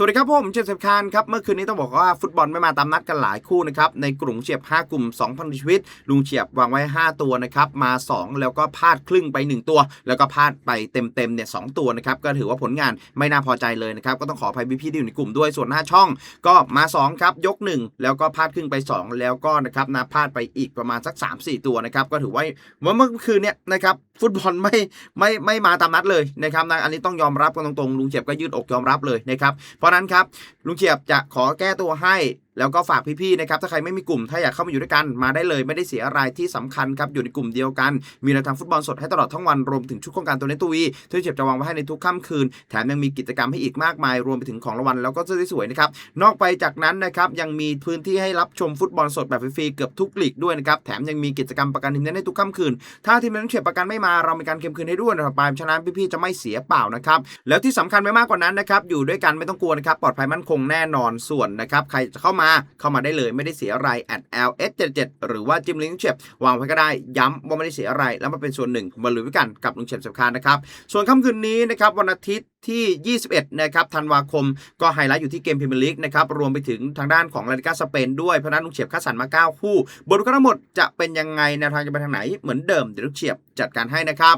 สวัสดีครับผมเจมส์คานครับเมื่อคืนนี้ต้องบอกว่าฟุตบอลไม่มาตามนัดกันหลายคู่นะครับในกลุ่มเฉียบ 5 กลุ่ม 2,000ชีวิต ลุงเฉียบวางไว้ 5 ตัวนะครับมา 2 แล้วก็พลาดครึ่งไป 1 ตัว แล้วก็พลาดไปเต็มๆเนี่ยสตัวนะครับก็ถือว่าผลงานไม่น่าพอใจเลยนะครับก็ต้องขออภัยพี่ๆที่อยู่ในกลุ่มด้วยส่วนหน้าช่อง ก็มา2ครับยก 1 แล้วก็พลาดครึ่งไป 2 แล้วก็นะครับนะพลาดไปอีกประมาณสัก 3-4 ตัวนะครับก็ถือว่าว่าเมื่อคืนเนี่ยนะครับฟุตบอลไม่ไม่ไม่มาตามนัดเลยนะครับนะอันนี้ต้องยอมรับกันตรงๆลุงเฉียบก็ยืดอกยอมรับเลยนะครับเพราะนั้นครับลุงเฉียบจะขอแก้ตัวให้แล้วก็ฝากพี่ๆนะครับถ้าใครไม่มีกลุ่มถ้าอยากเข้ามาอยู่ด้วยกันมาได้เลยไม่ได้เสียอะไรที่สำคัญครับอยู่ในกลุ่มเดียวกัน มีแนวทางฟุตบอลสดให้ตลอดทั้งวันรวมถึงชุดโครงการตัวเนตุวีที่เฉียบจะวางไว้ให้ในทุกค่ำคืน แถมยังมีกิจกรรมให้อีกมากมาย รวมไปถึงของรางวัลแล้วก็เสื้อสวยๆนะครับนอกไปจากนั้นนะครับยังมีพื้นที่ให้รับชมฟุตบอลสดแบบฟรีๆเกือบทุกลีกด้วยนะครับแถมยังมีกิจกรรมประกันทีมเน้ในทุกค่ำคืน ถ้าทีมนั้นเฉียบประกันไม่มาเรามีการเค็มคืนให้ด้วยนะครับปลายฉะนั้นพี่ๆจะไม่เสียเปล่านะครับแล้วที่สำคัญไม่มากกว่านั้นนะครับอยู่ด้วยกันไม่ต้องกลัวนะครับปลอดภัยมั่นคงแน่นอนส่วนนะครับใครจะเข้ามา เข้ามาได้เลยไม่ได้เสียอะไร at ls77 หรือว่าจิมลิงเฉียบวางไว้ก็ได้ย้ำว่าไม่ได้เสียอะไร แล้วมาเป็นส่วนหนึ่งมาลุยด้วยกันกับลุงเฉียบสำคัญนะครับ ส่วนค่ำคืนนี้นะครับวันอาทิตย์ที่ 21 นะครับ ธันวาคม ก็ไฮไลท์อยู่ที่เกมพรีเมียร์ลีกนะครับ รวมไปถึงทางด้านของลาลิกาสเปนด้วย เพราะนั้นลุงเฉียบคัดสรรมา 9 คู่ บทก็ทั้งหมดจะเป็นยังไงแนวทางจะไปทางไหน เหมือนเดิม เดี๋ยวลุงเฉียบจัดการให้นะครับ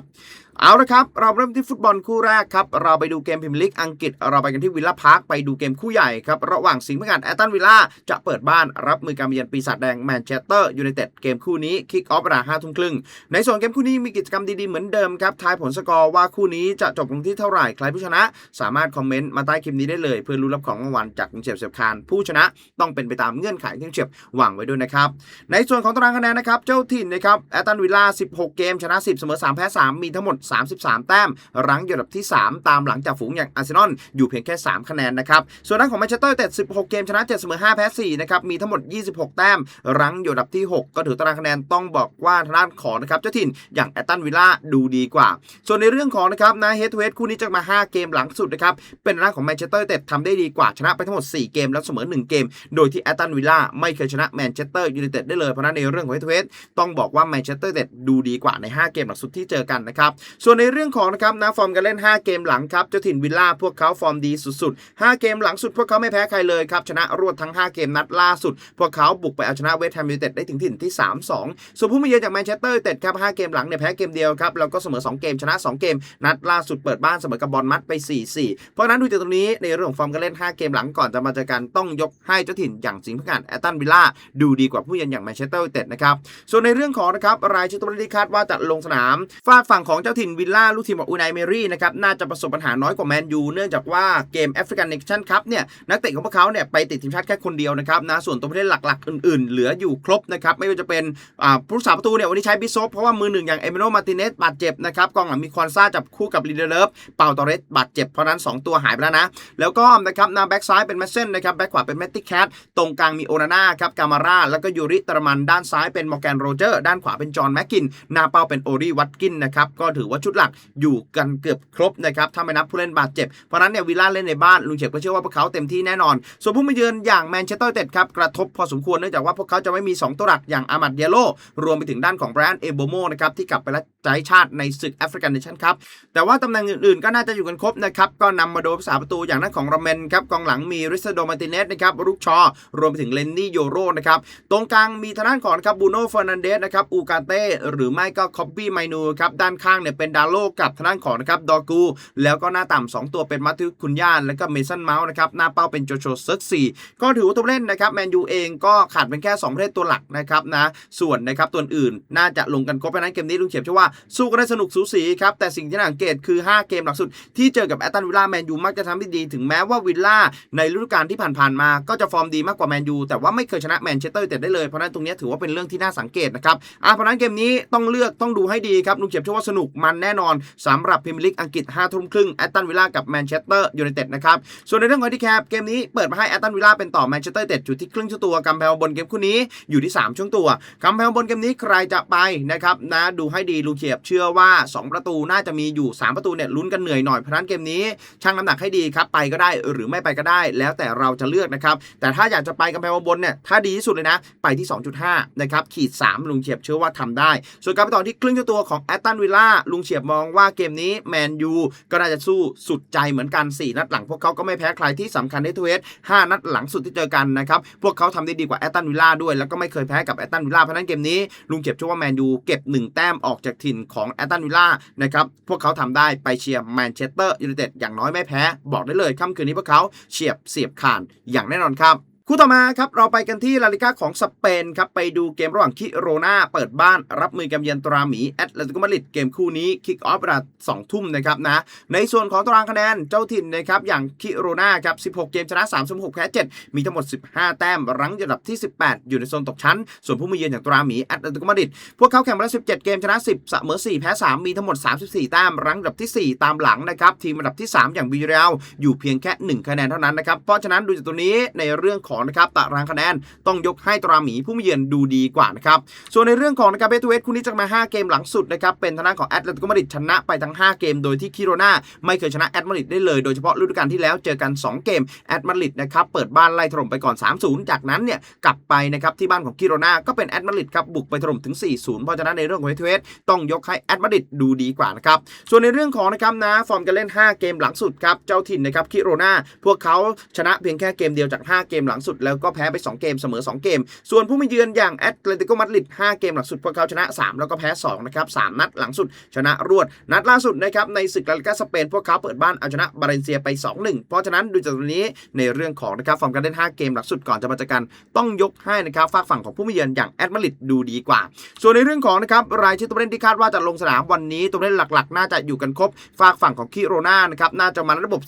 เอาละครับ เราเริ่มที่ฟุตบอลคู่แรกครับ เราไปดูเกมพรีเมียร์ลีกอังกฤษ เราไปกันที่วิลล่าพาร์คไปดูเกมคู่ใหญ่ครับ ระหว่างสิงห์พกันแอตตันวิลล่าจะเปิดบ้านรับมือการเยือนปีศาจแดงแมนเชสเตอร์ยูไนเต็ดเกมคู่นี้คิกออฟเวลาห้าทุ่มครึ่ง ในส่วนเกมคู่นี้มีกิจกรรมดีๆเหมือนเดิมครับ ทายผลสกอร์ว่าคู่นี้จะจบลงที่เท่าไหร่ใครผู้ชนะ สามารถคอมเมนต์มาใต้คลิปนี้ได้เลย เพื่อรู้รับของรางวัลจากลุงเฉียบเสียบคานผู้ชนะต้องเป็นไปตามเงื่อนไขที่ลุงเฉียบหวางไว้ด้วยนะครับในส่วนของตารางคะแนนนะครับเจ้าถิ่นนะครับแอตตันวิลล่า16 เกมชนะ 10 เสมอ 3 แพ้ 3 มีทั้งหมด33 แต้ม รั้งอยู่อันดับที่ 3 ตามหลังจากฝูงอย่างอาร์เซนอลอยู่เพียงแค่ 3 คะแนนนะครับ ส่วนด้านของแมนเชสเตอร์แต่16 เกมชนะ 7 เสมอ 5 แพ้ 4 นะครับ มีทั้งหมด 26 แต้ม รั้งอยู่อันดับที่ 6 ก็ถือตารางคะแนนต้องบอกว่าทางด้านของนะครับเจ้าถิ่นอย่างแอตตันวิลล่าดูดีกว่า ส่วนในเรื่องของนะครับนะเฮดทูเฮดคู่นี้จะมา 5 เกมหลังสุดนะครับ เป็นด้านของแมนเชสเตอร์แต่ทำได้ดีกว่าชนะไปทั้งหมด 4 เกมแล้วเสมอ 1 เกม โดยที่แอตตันวิลล่าไม่เคยชนะแมนเชสเตอร์ยูไนเต็ดได้เลยเพราะนั้นในเรื่องของเฮดทูเฮดต้องบอกว่าแมนเชสเตอร์เต็ดดูดีกว่าใน 5 เกมหลังสุดที่เจอกันนะครับส่วนในเรื่องของนะครับนะฟอร์มการเล่น 5 เกมหลังครับเจ้าถิ่นวิลล่าพวกเขาฟอร์มดีสุดๆ 5 เกมหลังสุดพวกเขาไม่แพ้ใครเลยครับชนะรวดทั้ง 5 เกมนัดล่าสุด พวกเขาบุกไปเอาชนะเวสต์แฮมยูไนเต็ดได้ถึงถิ่นที่ 3-2 ส่วนผู้มาเยือนจากแมนเชสเตอร์ยูไนเต็ดครับ5เกมหลังเนี่ยแพ้เกมเดียวครับแล้วก็เสมอ 2 เกมชนะ 2 เกม นัดล่าสุดเปิดบ้านเสมอกับบอลมัดไป 4-4 เพราะฉะนั้นดูจากตรงนี้ในเรื่องของฟอร์มการเล่น 5 เกมหลังก่อนจะมาเจอกันต้องยกให้เจ้าถิ่นอย่างสิงห์พกันแอตตันวิลล่าดูดีกว่าผู้เยือนอย่างแมนเชสเตอร์ยูไนเต็ดนะครับส่วนในเรื่องของนะครับรายชื่อตัวเล่นที่คาดว่าจะลงสนามฝากฝั่งของเจ้าถิ่นวิลล่าลูกทีมของอูไนเมรี่นะครับน่าจะประสบปัญหาน้อยกว่าแมนยูเนื่องจากว่าเกมแอฟริกันเนชั่นคัพเนี่ยนักเตะของพวกเขาเนี่ยไปติดทีมชาติแค่คนเดียวนะครับนะส่วนตัวผู้เล่นหลักๆ อื่นๆ เหลืออยู่ครบนะครับไม่ว่าจะเป็นอ่าผู้รักษาประตูเนี่ยวันนี้ใช้บิโซฟเพราะว่ามือหนึ่งอย่างเอเมโนมาติเนสบาดเจ็บนะครับกองหลังมีคอนซาจับคู่กับลีเดเลฟเปาตอเรสบาดเจ็บเพราะนั้น 2 ตัวหายไปแล้วนะแล้วก็นะครับนาแบ็กซ้ายเป็นแมสเซนนะครับแบ็กขวาเป็นแมตติแคทตรงกลางมีโอนาน่าครับกามาร่าแล้วก็ยูริตรมันด้านซ้ายเป็นมอร์แกนโรเจอร์ด้านขวาเป็นจอห์นแม็กกินนาเปาเป็นโอรีวัตกินนะครับก็ถือว่าชุดหลักอยู่กันเกือบครบนะครับถ้าไม่นับผู้เล่นบาดเจ็บ เพราะนั้นเนี่ยวิลล่าเล่นในบ้านลุงเฉกก็เชื่อว่าพวกเขาเต็มที่แน่นอน ส่วนผู้มาเยือนอย่างแมนเชสเตอร์ยูไนเต็ดครับกระทบพอสมควรเนื่องจากว่าพวกเขาจะไม่มี 2 ตัวหลักอย่างอามัดเยโลรวมไปถึงด้านของแบรนด์เอโบโมนะครับที่กลับไปรับใช้ชาติในศึกแอฟริกันเนชั่นครับแต่ว่าตำแหน่งอื่นๆก็น่าจะอยู่กันครบนะครับก็นำมาโดยภาษาประตูอย่างนั้นของราเมนครับกองหลังมีริซโดมาติเนสนะครับรุกชอ รวมไปถึงเลนนี่โยโรนะครับตรงกลางมีทางด้านของครับบูโน่เฟอร์นันเดสนะครับอูกาเต้หรือไม่ก็คอบบี้ไมนูครับด้านข้างเนี่ยเป็นดาโลกับทางด้านของนะครับดอกู แล้วก็หน้าต่ำสองตัวเป็นมัตติคุนยาน แล้วก็เมสันเมาส์นะครับหน้าเป้าเป็นโจโฉเซิร์กซีก็ถือว่าตัวเล่นนะครับแมนยูเองก็ขาดเป็นแค่2ประเภทตัวหลักนะครับนะส่วนนะครับตัวอื่นน่าจะลงกันครบเพราะนั้นเกมนี้ลุงเขียบเชื่อว่าสู้กันได้สนุกสูสีครับแต่สิ่งที่น่าสังเกตคือ 5 เกมหลังสุด ที่เจอกับแอตตันวิลล่าแมนยูมักจะทำได้ดีถึงแม้ว่าวิลล่าในฤดูกาลที่ผ่านๆมาก็จะฟอร์มดีมากกว่าแมนยูแต่ว่าไม่เคยชนะแมนเชสเตอร์ยูไนเต็ดได้เลยเพราะนั้นตรงนี้ถือว่าเป็นเรื่องที่น่าสังเกตนะครับอะเพราะนั้นเกมนี้ต้องเลือกต้องดูให้ดีครับลุงเขียบเชื่อว่าสนุกมันแน่นอนสำหรับพรีเมียร์ลีกอังกฤษ5ทุ่มครึ่งแอตตันวิลล่ากับแมนเชสเตอร์ยูไนเต็ดนะครับส่วนในเรื่องของที่แคปเกมนี้เปิดมาให้แอตตันวิลล่าเป็นต่อแมนเชสเตอร์ยูไนเต็ดอยู่ที่ครึ่งชั่วตัวกำแพงบนเกมคู่นี้อยู่ที่ 3 ช่วงตัวกำแพงบนเกมนี้ใครจะไปนะครับนะดูให้ดีลุงเขียบเชื่อว่า 2 ประตูน่าจะมีอยู่ 3 ประตูเนี่ยลุ้นกันเหนื่อยหน่อยเพราะนั้นเกมนี้ชั่งน้ำหนักให้ดีครับไปก็ได้หรือไม่ไปก็ได้ แล้วแต่เราจะเลือกนะครับแต่ถ้าอยากจะไปกำแพงบนเนี่ยถ้าดีที่สุดเลยนะ ไปที่ 2.5นะครับขีด3ลุงเฉียบเชื่อว่าทำได้ ส่วนการไปต่อที่ครึ่งเจ้าตัวของแอตตันวิลล่าลุงงเฉียบมองว่าเกมนี้แมนยูก็น่าจะสู้สุดใจเหมือนกัน 4 นัดหลัง พวกเขาก็ไม่แพ้ใครที่สำคัญในทัวเอส5นัดหลังสุดที่เจอกันนะครับ พวกเขาทำได้ดีกว่าแอตตันวิลล่าด้วยแล้วก็ไม่เคยแพ้กับแอตตันวิลล่าเพราะนั้นเกมนี้ลุงเฉียบเชื่อว่าแมนยูเก็บ 1 แต้มออกจากถิ่นของแอตตันวิลล่านะครับพวกเขาทำได้ไปเชียร์แมนเชสเตอร์ยูไนเต็ดอย่างน้อยไม่แพ้ บอกได้เลยค่ำคืนนี้พวกเขาเฉียบเสียบขาดอย่างแน่นอนครับ คู่ต่อมาครับเราไปกันที่ลาลิกาของสเปนครับไปดูเกมระหว่างคิโรนาเปิดบ้านรับมือกับเยือนตราหมีแอตเลติโกมาดริดเกมคู่นี้คิกออฟเวลา2ทุ่มนะครับนะในส่วนของตารางคะแนนเจ้าถิ่นนะครับอย่างคิโรนาครับ16 เกมชนะ3 16แพ้7มีทั้งหมด 15 แต้มรั้งอยู่อันดับที่ 18 อยู่ในโซนตกชั้น ส่วนผู้มาเยือนอย่างตราหมีแอตเลติโกมาดริดพวกเขาแข่งมาแล้ว17 เกมชนะ 10เสมอ4แพ้3มีทั้งหมด 34 แต้มรั้งอันดับทีสี่4 ตามหลังนะครับทีมอันดับที่ 3 อย่างบีเรลอยู่เพียงแค่ 1 คะแนนเท่านั้นนะครับเพราะฉะนั้นดูจากตัวนี้ในเรื่องของนะครับตารางคะแนนต้องยกให้ตราหมีผู้มาเยือนดูดีกว่านะครับส่วนในเรื่องของนะครับเบตูเวสคู่นี้จะมา 5 เกมหลังสุดนะครับเป็นทางด้าของแอตเลติโกมาดริดชนะไปทั้ง 5 เกม โดยที่คิโรนาไม่เคยชนะแอตมาดริดได้เลยโดยเฉพาะฤดูกาลที่แล้วเจอกัน 2 เกมแอตมาดริดนะครับเปิดบ้านไล่ถล่มไปก่อน 3-0 จากนั้นเนี่ยกลับไปนะครับที่บ้านของคิโรนาก็เป็นแอตมาดริดครับบุกไปถล่มถึง 4-0 เพราะฉะนั้นในเรื่องของเบตูเวสต้องยกให้แอตมาดริดดูดีกว่านะครับส่วนในเรื่องของนะครับนะฟอร์มการเล่น 5 เกมหลังสุดครับเจ้าถิ่นนะครับคิโรนาพวกเขาชนะเพียงแค่เกมเดียวจาก 5 เกมหลังสุดแล้วก็แพ้ไป 2 เกมเสมอ 2 เกม ส่วนผู้มาเยือนอย่างแอตเลติโกมาดริด5เกมหลังสุดพวกเขาชนะ 3 แล้วก็แพ้2นะครับ3นัดหลังสุดชนะรวด นัดล่าสุดนะครับในศึกลาลิกาสเปนพวกเขาเปิดบ้านเอาชนะบาเลนเซียไป 2-1 เพราะฉะนั้นดูจากตรงนี้ในเรื่องของนะครับฟอร์มการเล่น 5 เกมหลังสุดก่อนจะมาเจอกันต้องยกให้นะครับฝากฝั่งของผู้มาเยือนอย่างแอตมาดริดดูดีกว่า ส่วนในเรื่องของนะครับรายชื่อตัวเล่นที่คาดว่าจะลงสนามวันนี้ตัวเล่นหลักๆ น่าจะอยู่กันครบฝากฝั่งของคิโรนานะครับน่าจะมาในระบบ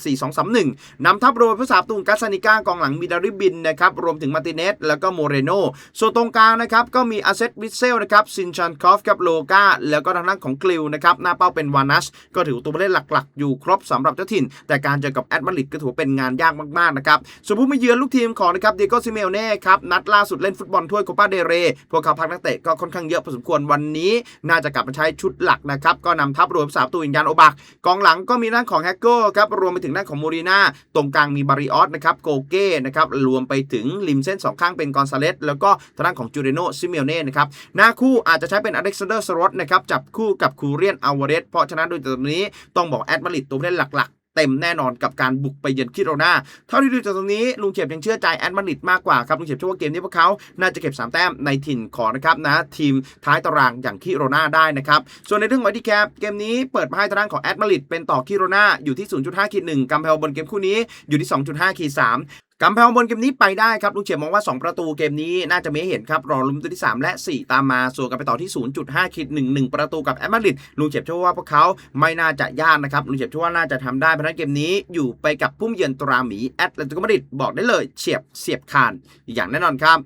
4-2-3-1นำทัพโดยผู้สาประตูกัสซานิก้ากองหลังมิดาริบินนะครับรวมถึงมาร์ติเนสแล้วก็โมเรโนส่วนตรงกลางนะครับก็มีอาเซตวิเซลนะครับซินชันคอฟกับโลกาแล้วก็ทางด้านของกลิวนะครับหน้าเป้าเป็นวานัสก็ถือตัวผู้เล่นหลักๆ อยู่ครบสำหรับเจ้าถิ่น แต่การเจอกับแอตมาดริดก็ถือเป็นงานยากมากๆนะครับส่วนผู้มาเยือนลูกทีมของนะครับเดโกซิเมลเน่ครับนัดล่าสุดเล่นฟุตบอลถ้วยโคปาเดเรพวกเขาพักนักเตะก็ค่อนข้างเยอะพอสมควรวันนี้ น่าจะกลับมาใช้ชุดหลักนะครับก็นำทัพรวมสามตัวอินยานโอบักกองหลังก็มีด้านของแฮกโก้ครับรวมไปถึงด้านของโมรีนาตรงกลางมีบาริออสนะครับโกเก้นะครับรวมไปไปถึงริมเส้นสองข้างเป็นกอนซาเลสแล้วก็ทางด้านของจูเรโนซิเมลเน่นะครับหน้าคู่อาจจะใช้เป็นอเล็กซานเดอร์สโรตนะครับจับคู่กับคูเรียนอาวาเรสเพราะฉะนั้นโดยตรงนี้ต้องบอกแอดมาริดตัวเล่นหลักๆเต็มแน่นอนกับการบุกไปเยือนคิโรนาเท่าที่ดูจากตรงนี้ลุงเฉียบยังเชื่อใจแอดมาริดมากกว่าครับลุงเฉียบเชื่อว่าเกมนี้พวกเขา น่าจะเก็บ 3 แต้มในถิ่นของนะครับนะทีมท้ายตารางอย่างคิโรนาได้นะครับ ส่วนในเรื่องไอทีแคปเกมนี้เปิดมาให้ทางด้านของแอดมาริดเป็นต่อคิโรนาอยู่ที่ 0.5ขีด1กำแพงบนเกมคู่นี้อยู่ที่ 2.5ขีด3 กำแพงบนเกมนี้ไปได้ครับลุงเฉียบมองว่า 2 ประตูเกมนี้น่าจะไม่เห็นครับ รอลุ้นตัวที่ 3 และ 4 ตามมา ส่วนกันไปต่อที่ 0.5คิด1 1 ประตูกับแอตมาดริดลุงเฉียบเชื่อว่าพวกเขาไม่น่าจะยากนะครับลุงเฉียบเชื่อว่าน่าจะทำได้เพราะนั้นเกมนี้อยู่ไปกับผู้มเยือนตราหมีแอตเลติโกมาดริดบอกได้เลยเฉียบเสียบคานอย่างแน่นอนครับ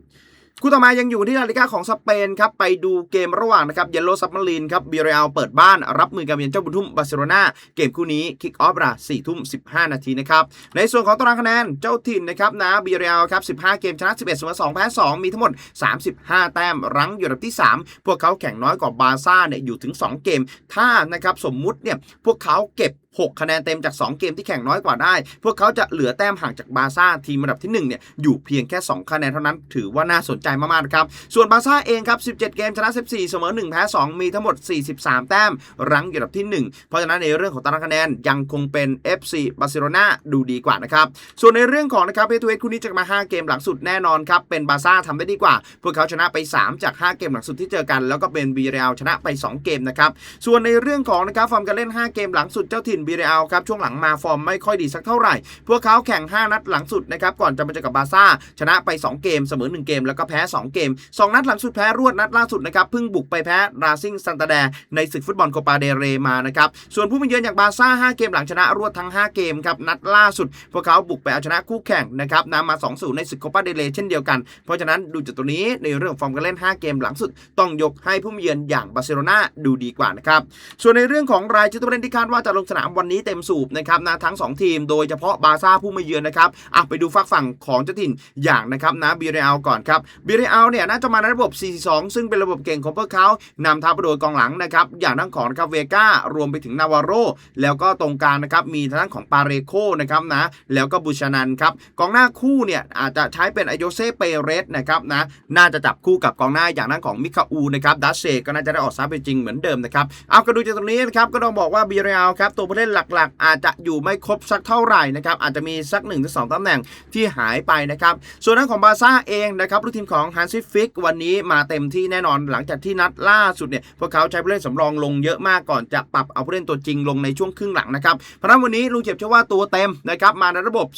คู่ต่อมายังอยู่ที่ลาลิก้าของสเปนครับ ไปดูเกมระหว่างนะครับเยลโลซับมารีนครับบีเรอัลเปิดบ้านรับมือกับเยนเจ้าบุญทุ่มบาร์เซโลนาเกมคู่นี้คิกออฟเวลา4ทุ่ม15นาทีนะครับ ในส่วนของตารางคะแนนเจ้าถิ่นนะครับนะบีเรอัลครับ15เกมชนะ11เอ็ดเสมอ2แพ้2มีทั้งหมด35แต้มรั้งอยู่อันดับที่3พวกเขาแข่งน้อยกว่าบาร์ซ่าเนี่ยอยู่ถึง2เกม ถ้านะครับสมมุติเนี่ยพวกเขาเก็บ 6 คะแนนเต็มจาก 2 เกมที่แข่งน้อยกว่าได้ พวกเขาจะเหลือแต้มห่างจากบาร์ซ่าทีมอันดับที่ 1 เนี่ย อยู่เพียงแค่ 2 คะแนนเท่านั้น ถือว่าน่าสนใจมากๆนะครับ ส่วนบาร์ซ่าเองครับ 17 เกมชนะ 14 เสมอ 1 แพ้ 2 มีทั้งหมด 43 แต้ม รั้งอยู่อันดับที่ 1 เพราะฉะนั้นในเรื่องของตารางคะแนนยังคงเป็น FC บาร์เซโลนาดูดีกว่านะครับ ส่วนในเรื่องของนะครับเพทูเวสคู่นี้จะมา 5 เกมหลังสุดแน่นอนครับ เป็นบาร์ซ่าทำได้ดีกว่า พวกเขาชนะไป 3 จาก 5 เกมหลังสุดที่เจอกัน แล้วก็เป็นบีเรอัลชนะไป 2 เกมนะครับ ส่วนในเรื่องของนะครับฟอร์มการเล่น 5 เกมหลังสุดเจ้าถิ่นบีเรอัลครับช่วงหลังมาฟอร์มไม่ค่อยดีสักเท่าไหร่ พวกเขาแข่ง 5 นัดหลังสุดนะครับก่อนจะมาเจอกับบาร์ซ่าชนะไป 2 เกมเสมอ 1 เกม แล้วก็แพ้ 2 เกม 2 นัดหลังสุดแพ้รวดนัดล่าสุดนะครับเพิ่งบุกไปแพ้ราซิงซันตาแดในศึกฟุตบอลโคปาเดเรมานะครับส่วนผู้มาเยือนอย่างบาร์ซ่า 5 เกมหลังชนะรวดทั้ง 5 เกมครับนัดล่าสุด พวกเขาบุกไปเอาชนะคู่แข่งนะครับนำมา 2-0 ในศึกโคปาเดเรเช่นเดียวกัน เพราะฉะนั้นดูจากตัวนี้ในเรื่องฟอร์มการเล่น 5 เกมหลังสุด ต้องยกให้ผู้มาเยือนอย่างบาร์เซโลนาดูดีกว่านะครับส่วนในเรื่องของรายชื่อตัวเล่นที่คาดว่าจะลงสนาม3วันนี้เต็มสูบนะครับนะทั้ง 2 ทีม โดยเฉพาะบาซ่าผู้มาเยือนนะครับอะไปดูฝักฝั่งของเจ้าถิ่นอย่างนะครับนะบีเรอัลก่อนครับบีเรอัลเนี่ยน่าจะมาในระบบ 4-2 ซึ่งเป็นระบบเก่งของพวกเขานำทัพโดยกองหลังนะครับอย่างทั้งของครับเวก้ารวมไปถึงนาวาโรแล้วก็ตรงกลางนะครับมีทางด้านของปาเรโคนะครับนะแล้วก็บูชานันครับกองหน้าคู่เนี่ยอาจจะใช้เป็นอโยเซเปเรสนะครับนะน่าจะจับคู่กับกองหน้าอย่างนั้นของมิคาอูนะครับดัชเชก็น่าจะได้ออกซ้ายเป็นจริงเหมือนเดิมนะครับเอาก็ดูจากตรงนี้นะครับก็ต้องบอกว่าบีเรอัลครับตัวผู้เล่นหลักๆ อาจจะอยู่ไม่ครบสักเท่าไหร่นะครับอาจจะมีสัก1นถึงสตำแหน่งที่หายไปนะครับส่วนด้านของบาซ่าเองนะครับลูกทีมของฮันซิฟิกวันนี้มาเต็มที่แน่นอนหลังจากที่นัดล่าสุดเนี่ยพวกเขาใช้ผู้เล่นสำรองลงเยอะมากก่อนจะปรับเอาผู้เล่นตัวจริงลงในช่วงครึ่งหลังนะครับเพราะนั้นวันนี้ลุงเจ็บเชื่อว่าตัวเต็มนะครับมาในระบบ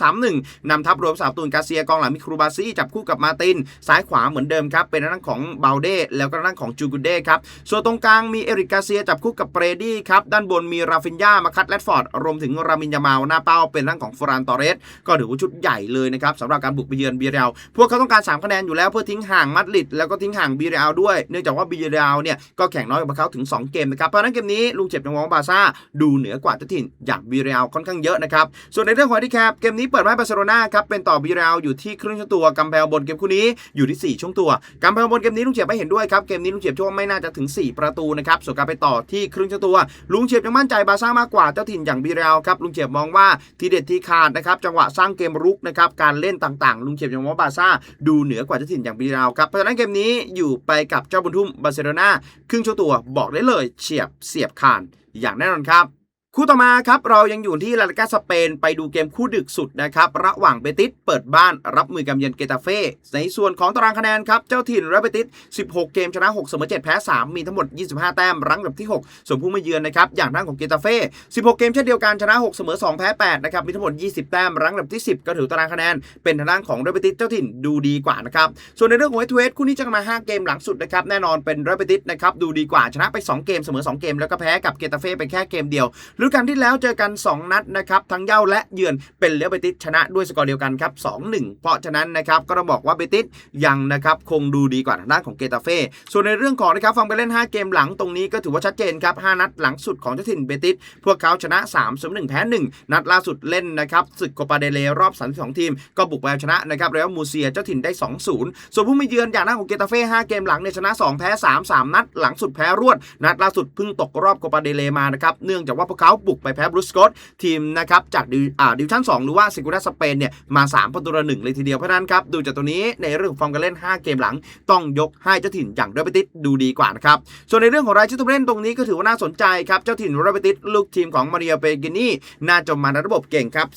4-2-3-1นำทัพรวมสามตูนกาเซียกองหลังมีครูบาซี่จับคู่กับมาติน ซ้ายขวาเหมือนเดิมครับเป็นทางของเบลเด้แล้วก็ทางของจูกุเด้ครับส่วนตรงกลางมีเอริกกาเซียจับคู่กับเปรดี้ครับด้านบนมีราฟินยามาคัตแรดฟอร์ดรวมถึงรามินยามาหน้าเป้าเป็นทางของฟรานตอเรส ก็ถือว่าชุดใหญ่เลยนะครับสำหรับการบุกไปเยือนบีเรลพวกเขาต้องการ3คะแนนอยู่แล้วเพื่อทิ้งห่างมัดริดแล้วก็ทิ้งห่างบีเรลด้วย เนื่องจากว่าบีเรลเนี่ยก็แข่งน้อยกว่าเขาถึง 2 เกมนะครับเพราะนั้นเกมนี้ลุงเจ็บยังมองบาซ่าดูเหนือกว่าเจ้าถิ่นอย่างบีเรลค่อนข้างเยอะนะครับส่วนในเรื่องของที่แคปเกมนี้เปิดไว้บาร์เซโลนาครับเป็นต่อบีเรลอยู่ที่ครึ่งชั่วตัวกำแพงบนเกมคู่นี้อยู่ที่ 4 ช่วงตัวกำแพงบนเกมนี้ลุงเจ็บไม่เห็นด้วยครับเกมนี้ลุงเจ็บช่วงไม่น่าจะถึง 4 ประตูนะครับส่วนการไปต่อที่ครึ่งชั่วตัวลุงเฉียบยังมั่นใจบาสร้างมากกว่าเจ้าถิ่นอย่างบีเรลครับลุงเฉียบมองว่าทีเด็ดที่ขาดนะครับจังหวะสร้างเกมรุกนะครับการเล่นต่างๆ ลุงเฉียบยังมองว่าบาซ่าดูเหนือกว่าเจ้าถิ่นอย่างบีเรลครับเพราะฉะนั้นเกมนี้อยู่ไปกับเจ้าบุญทุ่มบาร์เซโลนาครึ่งชั่วตัวบอกได้เลยเฉียบเสียบขาดอย่างแน่นอนครับ คู่ต่อมาครับเรายังอยู่ที่ลาลิกาสเปนไปดูเกมคู่ดึกสุดนะครับระหว่างเบติสเปิดบ้านรับมือกับเยือนเกตาเฟ่ในส่วนของตารางคะแนนครับเจ้าถิ่นเรเบติส 16 เกมชนะ 6 เสมอ 7 แพ้ 3 มีทั้งหมด 25 แต้มรั้งอันดับที่ 6 ส่วนผู้มาเยือนนะครับอย่างทางของเกตาเฟ่ 16 เกมเช่นเดียวกันชนะ 6 เสมอ 2 แพ้ 8 นะครับมีทั้งหมด 20 แต้มรั้งอันดับที่ 10 ก็ถือตารางคะแนนเป็นทางด้านของเรเบติสเจ้าถิ่นดูดีกว่านะครับส่วนในเรื่องของเอทเวสคู่นี้จะมา 5 เกมหลังสุดนะครับแน่นอนเป็นเรเบติสนะครับดูดีกว่าชนะไป 2 เกมเสมอ 2 เกมแล้วก็แพ้กับเกตาเฟ่ไปแค่เกมเดียวฤดูกาลที่แล้วเจอกัน 2 นัดนะครับทั้งเย้าและเยือนเป็นเรอัลเบติสชนะด้วยสกอร์เดียวกันครับ2-1 เพราะฉะนั้นนะครับก็ต้องบอกว่าเบติสยังนะครับคงดูดีกว่าทางด้านของเกตาเฟ่ส่วนในเรื่องของนะครับฟังไปเล่น 5 เกมหลังตรงนี้ก็ถือว่าชัดเจนครับ5นัดหลังสุดของเจ้าถิ่นเบติสพวกเขาชนะ3เสมอ1แพ้1นัดล่าสุดเล่นนะครับศึกโคปาเดเลรอบ32ทีม ก็บุกไปเอาชนะนะครับเรอัลมูเซียเจ้าถิ่นได้ 2-0 ส่วนผู้มาเยือนอย่างด้านของเกตาเฟ่5เกมหลังเนี่ยชนะ 2 แพ้ 3 3 นัดหลังสุดแพ้รวด นัดล่าสุดเพิ่งตกรอบโคปาเดเลมานะครับเนื่องจากว่าพวกเขาาบุกไปแพ้บรูสกอตทีมนะครับจากดิวอ่าดิวชั่น2หรือว่าซิกูราสเปนเนี่ยมา3ประตูต่อหนึ่งเลยทีเดียวเพราะนั้นครับดูจากตัวนี้ในเรื่องของฟอร์มการเล่น 5 เกมหลัง ต้องยกให้เจ้าถิ่นอย่างเรอัลเบติสดูดีกว่านะครับส่วนในเรื่องของรายชื่อตัวเล่นตรงนี้ก็ถือว่าน่าสนใจครับเจ้าถิ่นเรอัลเบติสลูกทีมของมาริโอเปกินี่น่าจะมาในระบบเก่งครับ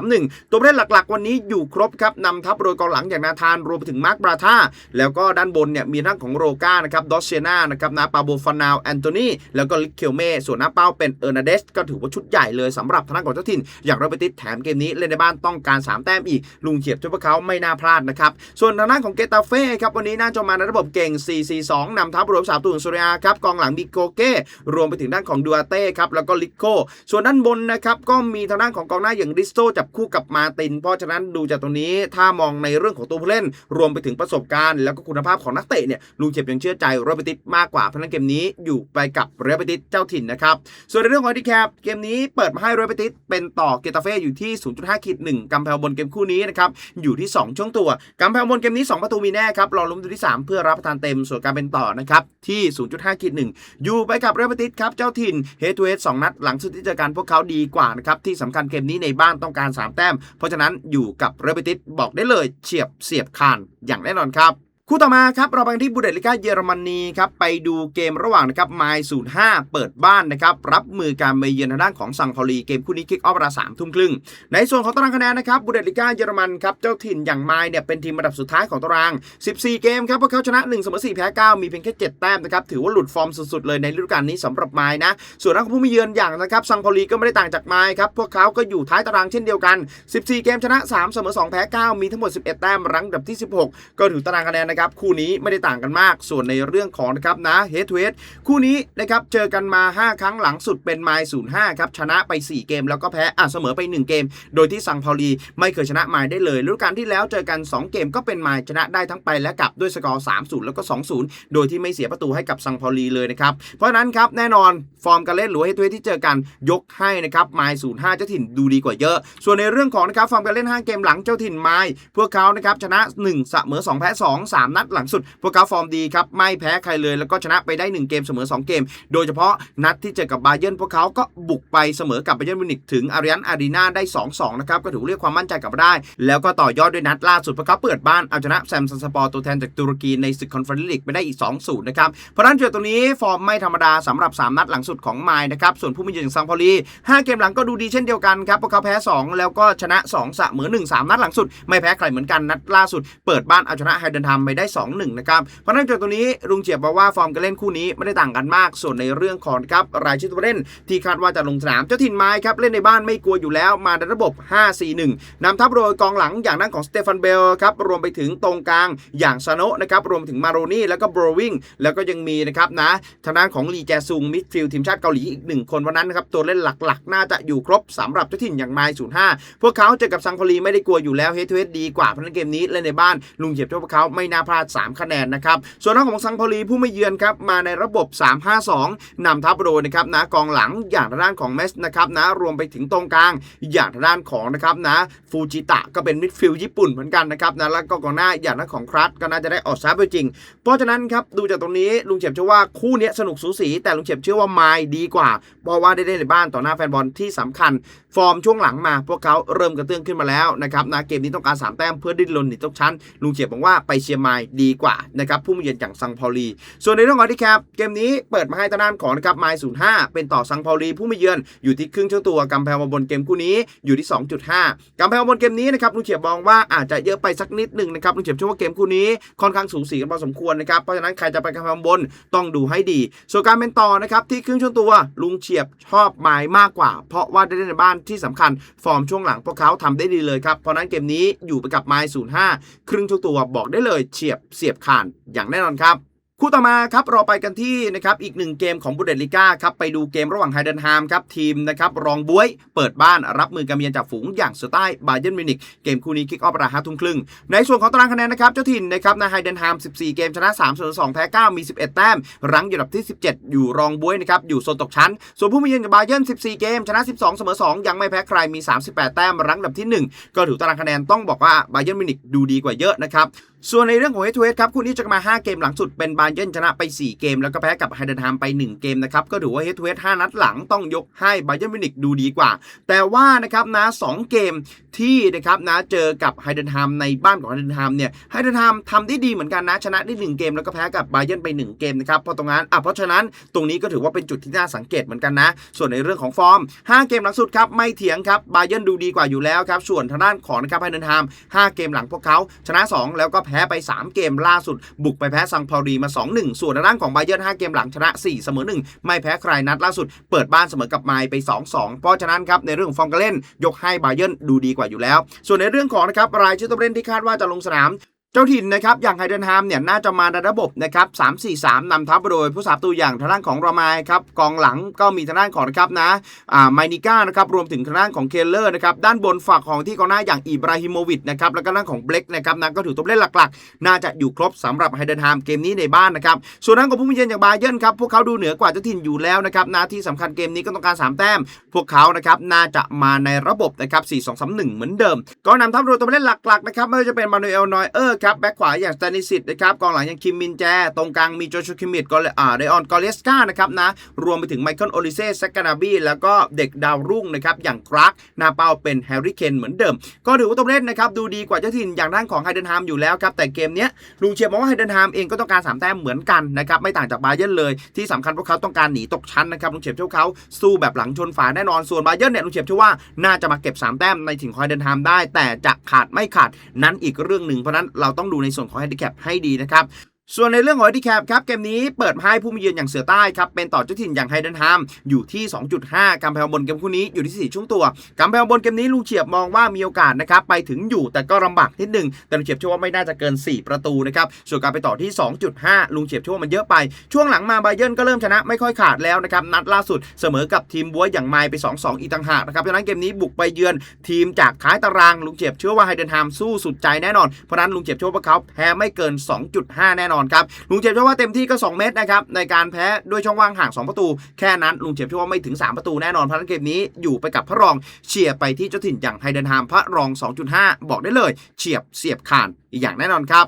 4-2-3-1 ตัวเล่นหลักๆ วันนี้อยู่ครบครับนำทัพโดยกองหลังอย่างนาธานรวมไปถึงมาร์คบราธาแล้วก็ด้านบนเนี่ยมีทั้งของโรก้านะครับดอสเชนานะครับนาปาโบฟานาลแอนโทนีแล้วก็ลิเคลเม่ส่วนหน้าเป้าเป็นเออร์นาเดสกถือว่าชุดใหญ่เลยสำหรับทางด้านของเจ้าถิ่น อย่างเรอัลเบติสแถมเกมนี้เล่นในบ้านต้องการ 3 แต้มอีก ลุงเฉียบช่วยพวกเขาไม่น่าพลาดนะครับ ส่วนทางด้านของเกตาเฟ่ครับวันนี้น่าจะมาในระบบเก่ง 4-4-2นำทัพรวมสามตัวของโซเรียครับกองหลังมีโกเก้รวมไปถึงด้านของดูอาเต้ครับแล้วก็ลิโก้ส่วนด้านบนนะครับก็มีทางด้านของกองหน้าอย่างริสโตจับคู่กับมาติน เพราะฉะนั้นดูจากตรงนี้ถ้ามองในเรื่องของตัวผู้เล่น รวมไปถึงประสบการณ์ แล้วก็คุณภาพของนักเตะเนี่ยลุงเฉียบยังเชื่อใจโรเบติสมากกว่าเพราะนั้นเกมนี้อยู่ไปกับเรเบติสเจ้าถิ่นนะครับส่วนในเรื่องของดีแคปเกมนี้เปิดมาให้เรอัลเบติสเป็นต่อเกตาเฟ่อยู่ที่ 0.5ขีด1กำแพงบนเกมคู่นี้นะครับ อยู่ที่ 2 ช่วงตัวกำแพงบนเกมนี้ 2 ประตูมีแน่ครับ รอลุ้นตัวที่ 3 เพื่อรับประทานเต็ม ส่วนการเป็นต่อนะครับ ที่ 0.5ขีด1อยู่ไปกับเรอัลเบติสครับเจ้าถิ่นเฮทูเฮด2นัด หลังสุดที่เจอกันพวกเขาดีกว่านะครับที่สำคัญเกมนี้ในบ้านต้องการ 3 แต้ม เพราะฉะนั้นอยู่กับเรอัลเบติสบอกได้เลยเฉียบเสียบคานอย่างแน่นอนครับ คู่ต่อมาครับเราไปที่บูเดสลิก้าเยอรมนีครับไปดูเกมระหว่างนะครับไมล์ศูนย์ห้าเปิดบ้านนะครับรับมือการไปเยือนทางด้านของซังพอลีเกมคู่นี้คิกออฟเวลาสามทุ่มครึ่ง ในส่วนของตารางคะแนนนะครับบูเดสลิก้าเยอรมันครับเจ้าถิ่นอย่างไมล์เนี่ยเป็นทีมระดับสุดท้ายของตาราง 14 เกมครับพวกเขาชนะ1เสมอ4แพ้9มีเพียงแค่7แต้มนะครับถือว่าหลุดฟอร์มสุดๆเลยในฤดูกาลนี้สำหรับไมล์นะส่วนนักผู้มาเยือนอย่างนะครับซังพอลีก็ไม่ได้ต่างจากไมล์ครับพวกเขาก็อยู่ท้ายตารางเช่นเดียวกัน 14 เกมชนะ3เสมอ2แพ้9มีทั้งหมด 11 แต้มรั้งอันดับที่ 16 ก็ถือตารางคะแนนนะครับนะครับคู่นี้ไม่ได้ต่างกันมาก ส่วนในเรื่องของนะครับนะเฮดทูเฮดคู่นี้นะครับเจอกันมา 5 ครั้งหลังสุดเป็นไมล์ศูนย์ห้าครับชนะไป 4 เกมแล้วก็แพ้อะเสมอไป 1 เกม โดยที่ซังพาลีไม่เคยชนะไมล์ได้เลยฤดูกาลที่แล้วเจอกัน 2 เกมก็เป็นไมล์ชนะได้ทั้งไปและกลับด้วยสกอร์3-0 แล้วก็ 2-0 โดยที่ไม่เสียประตูให้กับซังพาลีเลยนะครับเพราะฉะนั้นครับแน่นอนฟอร์มการเล่นหรือเฮดทูเฮดที่เจอกันยกให้นะครับไมล์ศูนย์ห้าเจ้าถิ่นดูดีกว่าเยอะ ส่วนในเรื่องของนะครับฟอร์มการเล่น 5 เกมหลังเจ้าถิ่นไมล์พวกเขานะครับชนะ 1 เสมอ2แพ้2 3นัดหลังสุด พวกเขาฟอร์มดีครับ ไม่แพ้ใครเลย แล้วก็ชนะไปได้ 1 เกมเสมอ 2 เกม โดยเฉพาะนัดที่เจอกับบาเยิร์นพวกเขาก็บุกไปเสมอกับบาเยิร์นมิวนิกถึงอาริยันอารีนาได้ 2-2 นะครับ ก็ถือเรียกความมั่นใจกลับมาได้ แล้วก็ต่อยอดด้วยนัดล่าสุดพวกเขาเปิดบ้านเอาชนะแซมซันสปอร์ตัวแทนจากตุรกีในศึกคอนเฟอเรนซ์ลีกไปได้อีก2-0นะครับเพราะนั้นจุดตรงนี้ฟอร์มไม่ธรรมดาสำหรับ 3 นัดหลังสุดของไมล์นะครับส่วนผู้มีเยือนอย่างซังพอลี5เกมหลังก็ดูดีเช่นเดียวกันครับพวกเขาแพ้ 2 แล้วก็ชนะ2เสมอ1 3 นัดหลังสุด ไม่แพ้ใครเหมือนกันนัดล่าสุดเปิดบ้านเอาชนะไฮเดนทัมไปได้ 2-1 นะครับเพราะนั้นจุดตรงนี้ลุงเจียบบอกว่าฟอร์มการเล่นคู่นี้ไม่ได้ต่างกันมาก ส่วนในเรื่องของครับรายชื่อตัวเล่น ที่คาดว่าจะลงสนามเจ้าถิ่นไม้ครับเล่นในบ้านไม่กลัวอยู่แล้วมาในระบบ 5-4-1นำทัพโดยกองหลังอย่างด้นของสเตฟานเบลครับรวมไปถึงตรงกลางอย่างซาโนนะครับรวมถึงมาโรนี่แล้วก็โบรวิงแล้วก็ยังมีนะครับนะทางด้านของลีแจซุงมิดฟิลด์ทีมชาติเกาหลีอีกหนึ่งคนวันนั้นนะครับตัวเล่นหลักๆ น่าจะอยู่ครบสำหรับเจ้าถิ่นอย่างไมล์05พวกเขาเจอกับซังพอลีไม่ได้กลัวอยู่แล้วเฮดทูเฮดดีกว่าเพราะนั้นเกมนี้เล่นในบ้านลุงเฉียบเจ้าพวกเขาไม่น่าพลาด 3 คะแนนนะครับ ส่วนทางของซังพอลีผู้ไม่เยือนครับมาในระบบ 3-5-2นำทัพโดยนะครับนะกองหลังอย่างทางด้านของเมสนะครับนะรวมไปถึงตรงกลาง อย่างทางด้านของนะครับนะฟูจิตะก็เป็นมิดฟิลด์ญี่ปุ่นเหมือนกันนะครับนะแล้วก็กองหน้าอย่างด้านของครัสก็น่าจะได้ออกซาไปจริง เพราะฉะนั้นครับดูจากตรงนี้ลุงเฉียบเชื่อว่าคู่นี้สนุกสูสี แต่ลุงเฉียบเชื่อว่าไมล์ดีกว่า เพราะว่าได้เล่นในบ้านต่อหน้าแฟนบอลที่สำคัญ ฟอร์มช่วงหลังมา พวกเขาเริ่มกระเตื้องขึ้นมาแล้วนะครับนะเกมนี้ต้องการ3แต้มเพื่อดิ้นรนหนีตกชั้นลุงเฉียบบอกว่าไปเชียร์ไมล์ดีกว่านะครับผู้มาเยือนอย่างซังพอลี ส่วนในเรื่องของที่แคปเกมนี้เปิดมาให้ทางด้านของนะครับไมล์05เป็นต่อซังพอลีผู้มาเยือนอยู่ที่ครึ่งเท่าตัวกำแพงมาบนเกมคู่นี้อยู่ที่ 2.5กำแพงมาบนเกมนี้นะครับลุงเฉียบมองว่าอาจจะเยอะไปสักนิดหนึ่งนะครับลุงเฉียบเชื่อว่าเกมคู่นี้ค่อนข้างสูสีกันพอสมควรนะครับเพราะฉะนั้นใครจะไปกำแพงมาบนต้องดูให้ดี ส่วนการเป็นต่อนะครับที่ครึ่งช่วงตัวลุงเฉียบชอบไมล์มากกว่า เพราะว่าได้เล่นในบ้านที่สำคัญ ฟอร์มช่วงหลังพวกเขาทำได้ดีเลยครับเพราะฉะนั้นเกมนี้อยู่ไปกับไมล์05ครึ่งช่วตัวบอกได้เลยเฉียบเสียบขานอย่างแน่นอนครับคู่ต่อมาครับเราไปกันที่นะครับอีกหนึ่งเกมของบุเดลิก้าครับไปดูเกมระหว่างไฮเดนฮามครับทีมนะครับรองบวย เปิดบ้านรับมือกับเมียนจากฝูงอย่างสไตล์บาเย r n นมิวนิกเกมคู่นี้คิกออฟราห้าทุ่มครึ่ง ในส่วนของตารางคะแนนนะครับเจ้าถิ่นนะครับในไฮเดนฮาม 14 เกมชนะ3ส่วน2แพ้ 9 มี 11 แต้ม รั้งอยู่อันดับที่ 17 อยู่รองบวยนะครับอยู่โซนตกชั้น ส่วนผู้มีเยือนกับบาเย r n 14 เกมชนะ 12 เสมอ 2 ยังไม่แพ้ใครมี 38 แต้มรั้งอันดับที่ 1 ก็ถือตารางคะแนนต้องบอกว่าบาเยนมิวนิกดูดีกว่าเยอะนะครับ ส่วนในเรื่องของเฮทเฮดครับคู่นี้จะมา 5 เกมหลังสุดเป็นบาเยิร์นชนะไป 4 เกม แล้วก็แพ้กับไฮเดนฮามไป 1 เกมนะครับ ก็ถือว่าเฮดทูเฮด5นัดหลังต้องยกให้บาเยิร์นมิวนิกดูดีกว่า แต่ว่านะครับนะ2เกมที่นะครับนะเจอกับไฮเดนฮามในบ้านของไฮเดนฮามเนี่ยไฮเดนฮามทำได้ดีเหมือนกันนะชนะได้ 1 เกม แล้วก็แพ้กับบาเยิร์นไป 1 เกมนะครับเพราะตรงนั้นอะเพราะฉะนั้นตรงนี้ก็ถือว่าเป็นจุดที่น่าสังเกตเหมือนกันนะ ส่วนในเรื่องของฟอร์ม 5 เกมหลังสุดครับไม่เถียงครับบาเยิร์นดูดีกว่าอยู่แล้วครับส่วนทางด้านของนะครับไฮเดนฮาม5 เกมหลังพวกเขาชนะ 2 แล้วก็แพ้ไป 3 เกมล่าสุด บุกไปแพ้ซังพารีมา 2-1 ส่วนทางด้านของไบเยิร์น5เกมหลังชนะ4เสมอ1ไม่แพ้ใครนัดล่าสุด เปิดบ้านเสมอกับไมล์ไป 2-2 เพราะฉะนั้นครับในเรื่องของฟอร์มการเล่น ยกให้ไบเยิร์นดูดีกว่าอยู่แล้ว ส่วนในเรื่องของนะครับรายชื่อตัวเล่นที่คาดว่าจะลงสนาม เจ้าถิ่นนะครับอย่างไฮเดนฮามเนี่ยน่าจะมาในระบบนะครับ3 4 3นำทัพโดยผู้สาประตูอย่างทางด้านของรามายครับกองหลังก็มีทางด้านของนะครับนะอ่าไมนิก้านะครับรวมถึงทางด้านของเคเลอร์นะครับด้านบนฝักของที่กองหน้าอย่างอิบราฮิโมวิชนะครับแล้วก็ด้านของเบล็กนะครับนะก็ถือตัวเล่นหลักๆ น่าจะอยู่ครบสำหรับไฮเดนฮามเกมนี้ในบ้านนะครับส่วนด้านของผู้มีเยือนอย่างบาเยิร์นครับพวกเขาดูเหนือกว่าเจ้าถิ่นอยู่แล้วนะครับนาที่สำคัญเกมนี้ก็ต้องการ 3 แต้ม พวกเขานะครับน่าจะมาในระบบนะครับ4 2 3 1เหมือนเดิม ก็นำทัพโดยตัวเล่นหลักๆนะครับไม่ว่าจะเป็นมานูเอลนอยเออร์ครับแบ็คขวาอย่างสแตนิสิตนะครับกองหลังอย่างคิมมินแจ ตรงกลางมีโจชูคิมิดกอลอ่าเดออนกอเลสกานะครับนะรวมไปถึงไมเคิลโอลิเซ่แซกกานาบีแล้วก็เด็กดาวรุ่งนะครับอย่างครักนาเปาเป็นแฮร์รี่เคนเหมือนเดิม ก็ถือว่าตัวเล่นนะครับดูดีกว่าเจ้าถิ่นอย่างด้านของไฮเดนฮามอยู่แล้วครับแต่เกมเนี้ยลุงเชียร์มองว่าไฮเดนฮามเองก็ต้องการ3แต้มเหมือนกันนะครับไม่ต่างจากบาเยิร์นเลยที่สำคัญพวกเขาต้องการหนีตกชั้นนะครับลุงเชียร์เชื่อเขาสู้แบบหลังชนฝาแน่นอนส่วนบาเยิร์นเนี่ยลุงเชียร์เชื่อว่าน่าจะมาเก็บ3แต้มในถิ่นไฮเดนฮามได้ แต่จะขาดไม่ขาดนั้นอีกเรื่องหนึ่งเพราะนั้นเราต้องดูในส่วนของแฮนดิแคปให้ดีนะครับ ส่วนในเรื่องของ h อ n ิแคปครับ เกมนี้เปิดให้ผู้มีเยือนอย่างเสือใต้ครับ เป็นต่อเจ้าถิ่นอย่างไฮเดนฮามอยู่ที่ 2.5กำแพงบนเกมคู่นี้อยู่ที่ 4 ช่วงตัวกำแพงบนเกมนี้ลุงเฉียบมองว่ามีโอกาสนะครับ ไปถึงอยู่แต่ก็ลำบากนิดหนึ่งแต่ลุงเฉียบเชื่อว่าไม่น่าจะเกิน 4 ประตูนะครับ ส่วนการไปต่อที่ 2.5 ลุงเฉียบเชื่อว่ามันเยอะไป ช่วงหลังมาไบเยร์นก็เริ่มชนะไม่ค่อยขาดแล้วนะครับ นัดล่าสุดเสมอกับทีมบัวอย่างไมไป 2-2 อีกต่างหากนะครับเพราะนั้นเกมนี้บุกไปเยือนทีมจากท้ายตารางลุงเฉียบเชื่อว่าไฮเดนฮามสู้สุดใจแน่นอนเพราะนั้นลุงเฉียบเชื่อว่าเขาแพ้ไม่เกิน 2.5 แน่นอนครับลุงเฉียบเชื่อว่าเต็มที่ก็ 2 เมตรนะครับในการแพ้ด้วยช่องว่างห่าง 2 ประตู แค่นั้นลุงเฉียบเชื่อว่าไม่ถึง 3 ประตูแน่นอนเพราะฉะนั้นเกมนี้อยู่ไปกับพระรองเฉียบไปที่เจ้าถิ่นอย่างไฮเดนฮามพระรอง 2.5 บอกได้เลย เฉียบเสียบขานอีกอย่างแน่นอนครับ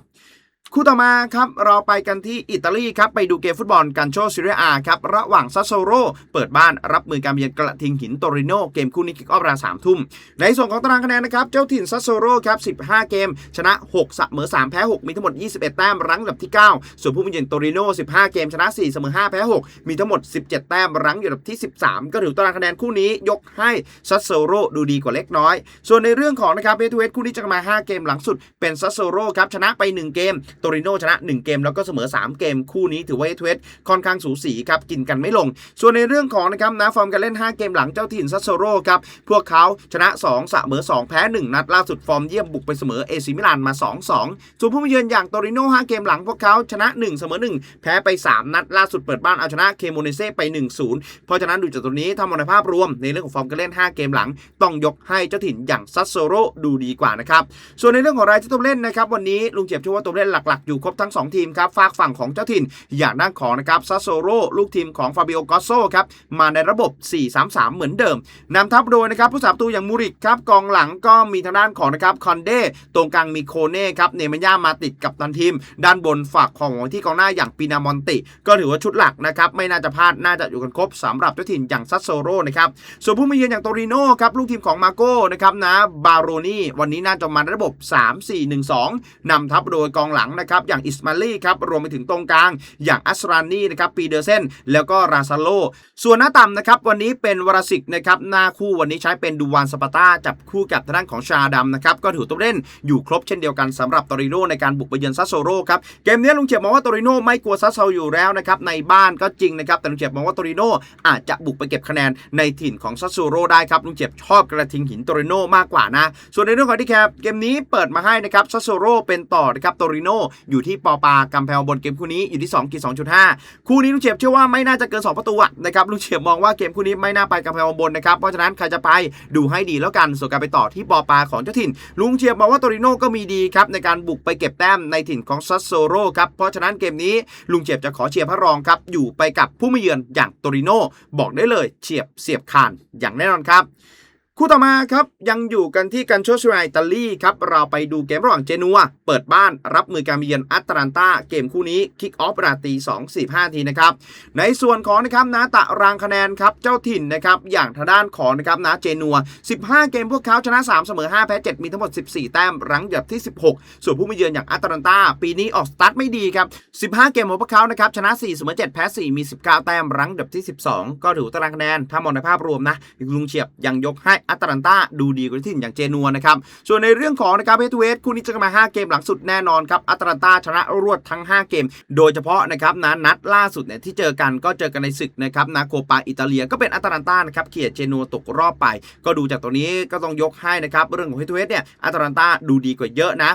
คู่ต่อมาครับเราไปกันที่อิตาลีครับไปดูเกมฟุตบอลกันโชซิเรียอาครับระหว่างซัสโซโรเปิดบ้านรับมือการเยือนกระทิงหินโตริโนเกมคู่นี้คิกออฟเวลาสามทุ่ม ในส่วนของตารางคะแนนนะครับเจ้าถิ่นซัสโซโรครับ15 เกม ชนะ6เสมอ3แพ้ 6 มีทั้งหมด 21 แต้มรั้งอันดับที่ 9 ส่วนผู้มีเยือนโตริโน15 เกมชนะ4เสมอ5แพ้ 6 มีทั้งหมด 17 แต้มรั้งอยู่อันดับที่ 13 ก็ถือตารางคะแนนคู่นี้ยกให้ซัสโซโรดูดีกว่าเล็กน้อย ส่วนในเรื่องของนะครับเบทเวสคู่นี้จะมา 5 เกมหลังสุดเป็นซัสโซโรครับชนะไป 1 เกมโตริโนชนะ 1 เกมแล้วก็เสมอ 3 เกมคู่นี้ถือว่าเบทูเวสค่อนข้างสูสีครับกินกันไม่ลง ส่วนในเรื่องของนะครับนะฟอร์มการเล่น 5 เกมหลังเจ้าถิ่นซัสโซโรครับพวกเขาชนะ2เสมอ2 แพ้ 1 นัดล่าสุดฟอร์มเยี่ยมบุกไปเสมอเอซิมิลานมา 2-2ส่วนผู้มาเยือนอย่างโตริโน5เกมหลังพวกเขาชนะ 1 เสมอ 1 แพ้ไป 3 นัดล่าสุดเปิดบ้านเอาชนะเคโมเนเซ่ไป 1-0 เพราะฉะนั้นดูจากตัวนี้ถ้ามองในภาพรวมในเรื่องของฟอร์มการเล่น 5 เกมหลัง ต้องยกให้เจ้าถิ่นอย่างซัสโซโรดูดีกว่านะครับส่วนในเรื่องของรายชื่อตัวเล่นนะครับวันนี้ลุงเจ็บเชื่อว่าตัวเล่นหลักๆอยู่ครบทั้ง 2 ทีมครับฝากฝั่งของเจ้าถิ่น อย่างด้านของนะครับซัสโซโรลูกทีมของฟาบิโอกอสโซครับมาในระบบ 4-3-3 เหมือนเดิมนำทัพโดยนะครับผู้สาประตูอย่างมูริกครับกองหลังก็มีทางด้านของนะครับคอนเดตรงกลางมีโคเน่ครับเนมันย่ามาติดกับตันทีม ด้านบนฝากของที่กองหน้าอย่างปีนามอนติ ก็ถือว่าชุดหลักนะครับไม่น่าจะพลาดน่าจะอยู่กันครบสำหรับเจ้าถิ่นอย่างซัสโซโรนะครับส่วนผู้มาเยือนอย่างโตริโนครับลูกทีมของมาโก้นะครับนะบาโรนี่วันนี้น่าจะมาในระบบ 3-4-1-2นำทัพโดยกองหลังนะครับ อย่างอิสมาลีครับ รวมไปถึงตรงกลาง อย่างอัสรานีนะครับ ปีเดอร์เซน แล้วก็ราซาโล ส่วนหน้าต่ำนะครับ วันนี้เป็นวรสิกนะครับ หน้าคู่วันนี้ใช้เป็นดูวานสปาตาจับคู่กับทางด้านของชาดำนะครับ ก็ถือตัวเล่นอยู่ครบเช่นเดียวกันสำหรับโตริโนในการบุกไปเยือนซัสโซโรครับ เกมนี้ลุงเฉียบมองว่าโตริโนไม่กลัวซัสโซอยู่แล้วนะครับ ในบ้านก็จริงนะครับ แต่ลุงเฉียบมองว่าโตริโนอาจจะบุกไปเก็บคะแนนในถิ่นของซัสโซโรได้ครับ ลุงเฉียบชอบกระทิงหินโตริโนมากกว่านะ ส่วนในเรื่องของที่แคปเกมนี้เปิดมาให้นะครับซัสโซโรเป็นต่อนะครับโตริโนอยู่ที่ปอปากำแพงบนเกมคู่นี้อยู่ที่2กี2.5คู่นี้ลุงเฉียบเชื่อว่าไม่น่าจะเกิน 2 ประตูะนะครับลุงเฉียบมองว่าเกมคู่นี้ไม่น่าไปกำแพงบนนะครับเพราะฉะนั้นใครจะไปดูให้ดีแล้วกันส่วนการไปต่อที่ปอปาของเจ้าถิ่น ลุงเฉียบมองว่าโตริโน่ก็มีดีครับในการบุกไปเก็บแต้มในถิ่นของซัสโซโรครับเพราะฉะนั้นเกมนี้ลุงเฉียบจะขอเชียร์พระรองครับอยู่ไปกับผู้มาเยือนอย่างโตริโน่บอกได้เลยเฉียบเสียบคานอย่างแน่นอนครับ คู่ต่อมาครับยังอยู่กันที่กันโชชิไรอิตาลีครับเราไปดูเกมระหว่างเจนัว เปิดบ้านรับมือการเยือนอัตแลนตาเกมคู่นี้คิกออฟราตี2 4 5 ทีนะครับในส่วนของนะครับนะตารางคะแนนครับเจ้าถิ่นนะครับอย่างทางด้านของนะครับนะเจนัว 15 เกมพวกเขาชนะ 3 เสมอ 5 แพ้ 7 มีทั้งหมด 14 แต้มรั้งอันดับที่ 16 ส่วนผู้มาเยือนอย่างอัตแลนตาปีนี้ออกสตาร์ทไม่ดีครับ 15 เกมของพวกเขานะครับชนะ 4 เสมอ 7 แพ้ 4 มี 19 แต้มรั้งอันดับที่ 12 ก็ถือตารางคะแนนถ้ามองในภาพรวมนะลุงเฉียบยังยกให้อัตแลนตาดูดีกว่าที่อย่างเจนัวนะครับ ส่วนในเรื่องของนะครับเฮทูเวสคู่นี้จะมา 5 เกมหลังสุดแน่นอนครับอัตแลนตาชนะรวดทั้ง 5 เกม โดยเฉพาะนะครับนะนัดล่าสุดเนี่ยที่เจอกันก็เจอกันในศึกนะครับนาโคปาอิตาเลียก็เป็นอัตแลนตานะครับเขียดเจนัวตกรอบไป ก็ดูจากตัวนี้ก็ต้องยกให้นะครับเรื่องของเฮทูเวสเนี่ยอัตแลนตาดูดีกว่าเยอะนะ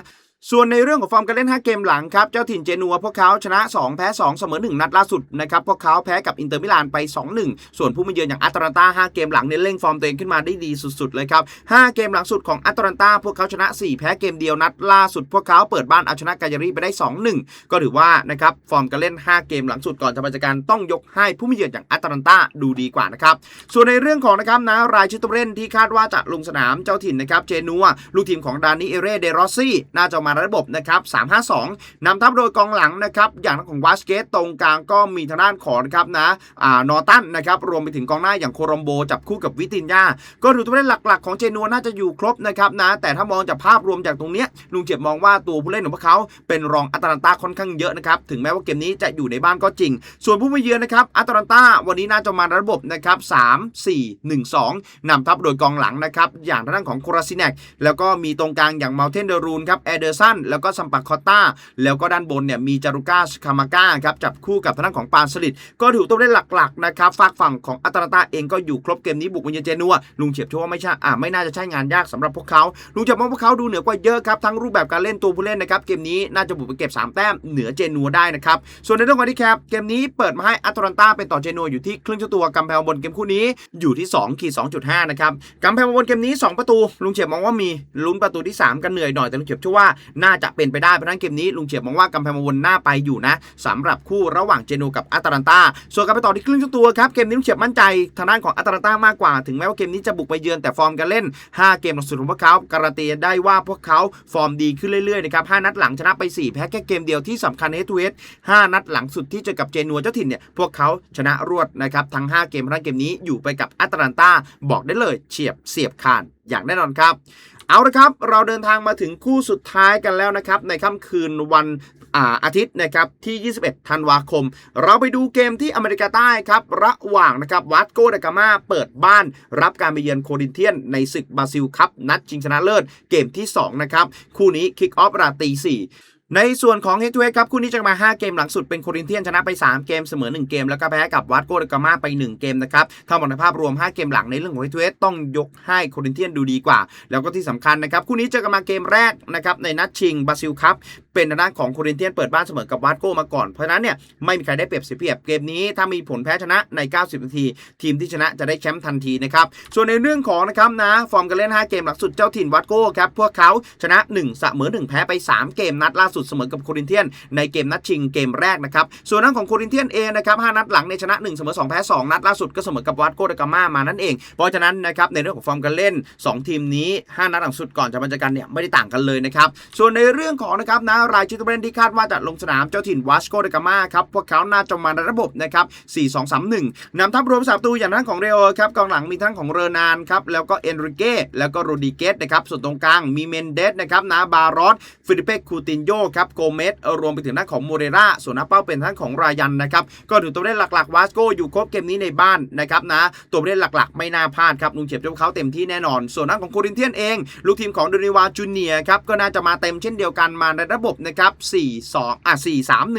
ส่วนในเรื่องของฟอร์มการเล่น 5 เกมหลังครับเจ้าถิ่นเจนัวพวกเขาชนะ 2 แพ้ 2 เสมอ 1 นัดล่าสุดนะครับพวกเขาแพ้กับอินเตอร์มิลานไป 2-1 ส่วนผู้มาเยือนอย่างอัตแลนตา 5 เกมหลังเนี่ยเร่งฟอร์มตัวเองขึ้นมาได้ดีสุดๆเลยครับ 5 เกมหลังสุดของอัตแลนตาพวกเขาชนะ 4 แพ้เกมเดียวนัดล่าสุดพวกเขาเปิดบ้านเอาชนะกายารีไปได้ 2-1 ก็ถือว่านะครับฟอร์มการเล่น 5 เกมหลังสุดก่อนจะมาจากการต้องยกให้ผู้มาเยือนอย่างอัตแลนตาดูดีกว่านะครับส่วนในเรื่องของนะครับนะรายชื่อตัวเล่นที่คาดว่าจะลงสนามเจ้าถิ่นนะครับเจนัวลูกทีมของดานิเอเรเดรอซี่น่าจะมาระบบนะครับ352 นำทัพโดยกองหลังนะครับอย่างของวาสเกตตรงกลางก็มีทางด้านของนะครับนะอ่านอตันนะครับรวมไปถึงกองหน้าอย่างโครมโบ จับคู่กับวิตินยาก็ถือตัวเล่นหลักๆ ของเจนัวน่าจะอยู่ครบนะครับนะแต่ถ้ามองจากภาพรวมจากตรงเนี้ยลุงเจ็บมองว่าตัวผู้เล่นของพวกเขาเป็นรองอัตแลนตาค่อนข้างเยอะนะครับถึงแม้ว่าเกมนี้จะอยู่ในบ้านก็จริง ส่วนผู้มาเยือนนะครับอัตแลนตาวันนี้น่าจะมาระบบนะครับ3 4 1 2นำทัพโดยกองหลังนะครับอย่างทางด้านของโคราซินเนกแล้วก็มีตรงกลางอย่างมาเทนเดรูนครับแอเดอร์สันแล้วก็ซัมปักคอตตาแล้วก็ด้านบนเนี่ยมีจารุก้าสคามาก้าครับจับคู่กับทางด้านของปานสลิดก็ถือตัวเล่นหลักๆนะครับฝากฝั่งของอัตแลนตาเองก็อยู่ครบเกมนี้บุกมาเยือนเจนัวลุงเฉียบเชื่อว่าไม่ใช่อ่าไม่น่าจะใช่งานยากสำหรับพวกเขาลุงเฉียบมองพวกเขาดูเหนือกว่าเยอะครับทั้งรูปแบบการเล่นตัวผู้เล่นนะครับเกมนี้น่าจะบุกไปเก็บ 3 แต้มเหนือเจนัวได้นะครับส่วนในเรื่องของที่แคปเกมนี้เปิดมาให้อัตแลนตาเป็นต่อเจนัวอยู่ที่ครึ่งเจ้าตัวกำแพงบนเกมคู่นี้อยู่ที่2ขีด2.5นะครับกำแพงบนเกมนี้ 2 ประตูลุงเฉียบมองว่ามีลุ้นประตูที่ 3 กันเหนื่อยหน่อยแต่ลุงเฉียบเชื่อว่าน่าจะเป็นไปได้เพราะนั้นเกมนี้ลุงเฉียบมองว่ากำแพงบนหน้าไปอยู่นะสำหรับคู่ระหว่างเจนัวกับอัตแลนตา ส่วนการไปต่อที่ครึ่งเจ้าตัวครับเกมนี้ลุงเฉียบมั่นใจทางด้านของอัตแลนตามากกว่า ถึงแม้ว่าเกมนี้จะบุกไปเยือนแต่ฟอร์มการเล่น 5 เกมหลังสุดของพวกเขาการันตีได้ว่าพวกเขาฟอร์มดีขึ้นเรื่อยๆนะครับ5นัดหลังชนะไป 4 แพ้แค่เกมเดียวที่สำคัญเฮดทูเฮด5นัดหลังสุดที่เจอกับเจนัวเจ้าถิ่นเนี่ยพวกเขาชนะรวดนะครับทั้ง 5 เกมทั้งเกมนี้อยู่ไปกับอัตแลนตาบอกได้เลยเฉียบเสียบขาดอย่างแน่นอนครับ เอาละครับ เราเดินทางมาถึงคู่สุดท้ายกันแล้วนะครับ ในค่ำคืนวันอาอาทิตย์นะครับที่ 21 ธันวาคม เราไปดูเกมที่อเมริกาใต้ครับ ระหว่างนะครับวัตโกเดกามาเปิดบ้าน รับการไปเยือนโคดินเทียน ในศึกบราซิลคับ นัดชิงชนะเลิศเกมที่ 2 นะครับ คู่นี้คิกออฟราตี4 ในส่วนของเฮทูเครับคู่นี้จะมา 5 เกมหลังสุดเป็นโครินเทียนชนะไป 3 เกมเสมอ 1 เกม แล้วก็แพ้กับวัดโกเดกามาไป 1 เกมนะครับถ้ามองในภาพรวม 5 เกมหลังในเรื่องของเฮทูเต้องยกให้โครินเทียนดูดีกว่า แล้วก็ที่สำคัญนะครับคู่นี้เจอกันมาเกมแรกนะครับในนัดชิงบราซิลครับ เป็นทางด้านของโครินเทียนเปิดบ้านเสมอกับวัดโกมาก่อนเพราะฉะนั้นเนี่ยไม่มีใครได้เปรียบเสียเปรียบเกมนี้ ถ้ามีผลแพ้ชนะใน 90 นาที ทีมที่ชนะจะได้แชมป์ทันทีนะครับส่วนในเรื่องของนะครับนะฟอร์มการเล่น 5 เกมหลังสุดเจ้าถิ่นวัดโก้ครับพวกเขาชนะ1เสมอ1แพ้ไป 3 เกมนัดล่าสุดเสมอกับโครินเทียนในเกมนัดชิงเกมแรกนะครับส่วนนั้นของโครินเทียนเองนะครับ5นัดหลังในชนะ1เสมอ2แพ้2นัดล่าสุดก็เสมอกับวัดโกเดกามามานั่นเอง เพราะฉะนั้นนะครับในเรื่องของฟอร์มการเล่น 2 ทีมนี้ 5 นัดหลังสุดก่อนจะบรรจกันเนี่ยไม่ได้ต่างกันเลยนะครับส่วนในเรื่องของนะครับนะรายชื่อตัวเล่นที่คาดว่าจะลงสนามเจ้าถิ่นวัชโกเดกามาครับพวกเขาน่าจะมาในระบบนะครับ 4-2-3-1นำทัพรวมสามตูอย่างนั้นของเรโอครับกองหลังมีทั้งของเรนานครับแล้วก็เอนริเก้แล้วก็โรดิเกสนะครับส่วนตรงกลางมีเมนเดสนะครับนะบารอสฟิลิเปคูตินโยครับโกเมสรวมไปถึงหน้าของโมเรราส่วนหน้าเป้าเป็นทั้งของรายันนะครับก็ถือตัวเล่นหลักๆวาสโกอยู่ครบเกมนี้ในบ้านนะครับนะตัวเล่นหลักๆ ไม่น่าพลาดครับลุงเฉียบจะเขาเต็มที่แน่นอน ส่วนหน้าของโครินเทียนเอง ลูกทีมของโดนิวาจูเนียครับก็น่าจะมาเต็มเช่นเดียวกันมาในระบบนะครับ4-2อะ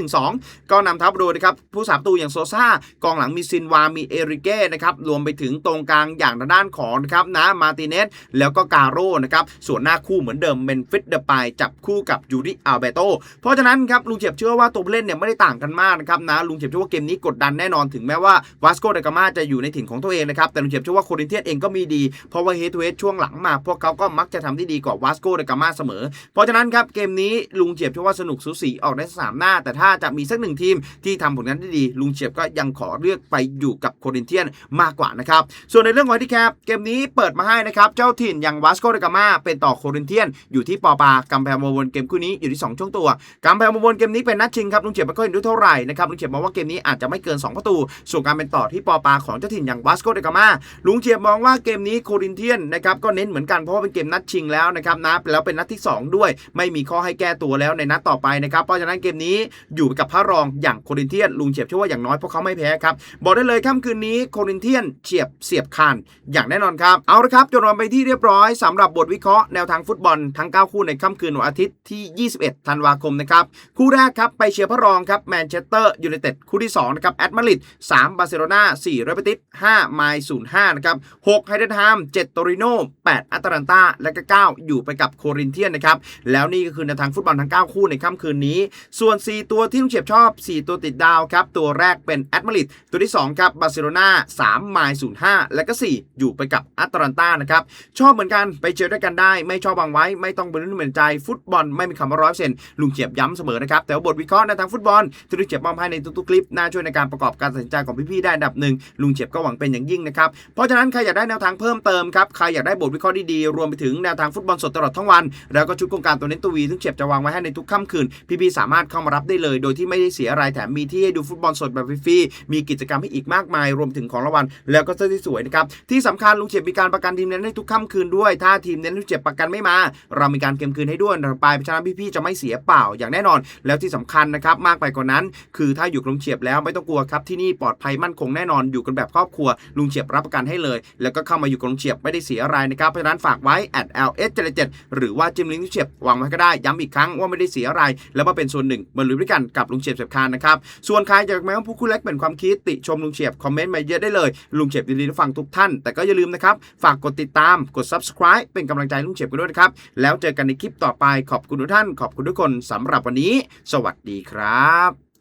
4-3-1-2 ก็นำทัพโดยนะครับผู้สามตูอย่างโซซ่ากองหลังมีซินวา มีเอริเก้นะครับรวมไปถึงตรงกลางอย่างด้านของนะครับนะมาติเนสแล้วก็กาโร่นะครับส่วนหน้าคู่เหมือนเดิมเมนฟิตเดอปายจับคู่กับยูริอัลเบโตเพราะฉะนั้นครับลุงเฉียบเชื่อว่าตัวผู้เล่นเนี่ยไม่ได้ต่างกันมากนะครับนะลุงเฉียบเชื่อว่าเกมนี้กดดันแน่นอนถึงแม้ว่าวาสโกเดกามาจะอยู่ในถิ่นของตัวเองนะครับแต่ลุงเฉียบเชื่อว่าโครินเทียนเองก็มีดีเพราะว่าเฮทูเฮช่วงหลังมา พวกเขาก็มักจะทำได้ดีกว่าวาสโกเดกามาเสมอ เพราะฉะนั้นครับเกมนี้ลุงเฉียบเชื่ว่าสนุกสูสีออกได้สามหน้า แต่ถ้าจะมีสักหนึ่งทีมที่ทำผลงานได้ดี ลุงเฉียบก็ยังขอเลือกไปอยู่กับโครินเทียนมากกว่านะครับ ส่วนในเรื่องของที่แคปเกมนี้เปิดมาให้นะครับเจ้าถิ่นอย่างวาสโกเดกามาเป็นต่อโครินเทียน อยู่ที่ปอปากำแพงบนเกมคู่นี้อยู่ที่2ช่วงตัวกำแพงบนเกมนี้เป็นนัดชิงครับลุงเฉียบไม่ค่อยเห็นด้วยเท่าไหร่นะครับลุงเฉียบมองว่าเกมนี้อาจจะไม่เกิน 2 ประตู ส่วนการเป็นต่อที่ปอปาของเจ้าถิ่นอย่างวาสโกเดกามาลุงเฉียบมองว่าเกมนี้โครินเทียนนะครับก็เน้นเหมือนกันเพราะว่าเป็นเกมนัดชิงแล้วนะครับนะแล้วเป็นนัดที่ 2 ด้วย ไม่มีข้อให้แก้ตัวแล้วในนัดต่อไปนะครับเพราะฉะนั้นเกมนี้อยู่กับพระรองอย่างโครินเทียนลุงเฉียบเชื่อว่าอย่างน้อยพวกเขาไม่แพ้ครับบอกได้เลยค่ำคืนนี้โครินเทียนเฉียบเสียบคานอย่างแน่นอนครับเอาละครับจนวันไปที่เรียบร้อยสำหรับบทวิเคราะห์แนวทางฟุตบอลทั้ง 9 คู่ในค่ำคืนวันอาทิตย์ที่ 21 ธันวาคมนะครับคู่แรกครับไปเชียร์พระรองครับแมนเชสเตอร์ยูไนเต็ดคู่ที่2นะครับแอตมาริด3บาร์เซโลนา4เรอัลเบติส5ไมล์05นะครับ6ไฮเดนฮาม7โตริโน8อัตแลนตาและก็9อยู่ไปกับโครินเทียนนะครับแล้วนี่ก็คือแนวทางฟุตบอลทั้ง9 คู่ในค่ำคืนนี้ ส่วน 4 ตัวที่ลุงเฉียบชอบ 4 ตัวติดดาวครับ ตัวแรกเป็นแอตมาดริดตัวที่ 2 ครับบาร์เซโลนา3ไมล์05 และก็ 4 อยู่ไปกับอัตแลนตานะครับ ชอบเหมือนกันไปเชียร์ด้วยกันได้ ไม่ชอบวางไว้ ไม่ต้องเป็นเรื่องเหมือนใจฟุตบอลไม่มีคำว่าร้อยเซนลุงเฉียบย้ำเสมอนะครับแต่ว่าบทวิเคราะห์ในทางฟุตบอลที่ลุงเฉียบมอบให้ในทุกๆคลิปน่าช่วยในการประกอบการตัดสินใจของพี่ๆได้ดับหนึ่งลุงเฉียบก็หวังเป็นอย่างยิ่งนะครับเพราะฉะนั้นใครอยากได้แนวทางเพิ่มเติมครับใครอยากได้บทวิเคราะห์ดีๆรวมไปถึงแนวทางฟุตบอลสดตลอดทั้งวัน แล้วก็ชุดโครงการตัวเน้นตัววีซึ่งเฉียบจะวางไว้ให้ในในทุกค่ำคืน พี่ๆสามารถเข้ามารับได้เลย โดยที่ไม่ได้เสียอะไรแถมมีที่ให้ดูฟุตบอลสดแบบฟรีๆมีกิจกรรมให้อีกมากมาย รวมถึงของรางวัลแล้วก็เสื้อที่สวยนะครับที่สำคัญลุงเฉียบมีการประกันทีมเน้นให้ทุกค่ำคืนด้วย ถ้าทีมเน้นลุงเฉียบประกันไม่มา เรามีการเกมคืนให้ด้วยเราไปเพราะฉะนั้นพี่ๆจะไม่เสียเปล่าอย่างแน่นอน แล้วที่สำคัญนะครับมากไปกว่านั้น คือถ้าอยู่กับลุงเฉียบแล้วไม่ต้องกลัวครับที่นี่ปลอดภัยมั่นคงแน่นอนอยู่กันแบบครอบครัวลุงเฉียบรับประกันให้เลย แล้วก็เข้ามาอยู่กับลุงเฉียบไม่ได้เสียอะไรนะครับเพราะฉะนั้นฝากไว้ at ls 7หรือว่าจิมลิงลุงเฉียบวางไว้ก็ได้ย้ำอีกครั้งว่าไม่ได้เสียอะไร แล้วมาเป็นส่วนหนึ่งบรรลุด้วยกันกับลุงเฉียบเฉียบคานนะครับ ส่วนใครอยากมาพูดคุยแลกเปลี่ยนความคิดติชมลุงเฉียบคอมเมนต์มาเยอะได้เลย ลุงเฉียบยินดีรับฟังทุกท่าน แต่ก็อย่าลืมนะครับ ฝากกดติดตาม กด subscribe เป็นกำลังใจลุงเฉียบกันด้วยนะครับ แล้วเจอกันในคลิปต่อไป ขอบคุณทุกท่าน ขอบคุณทุกคนสำหรับวันนี้ สวัสดีครับ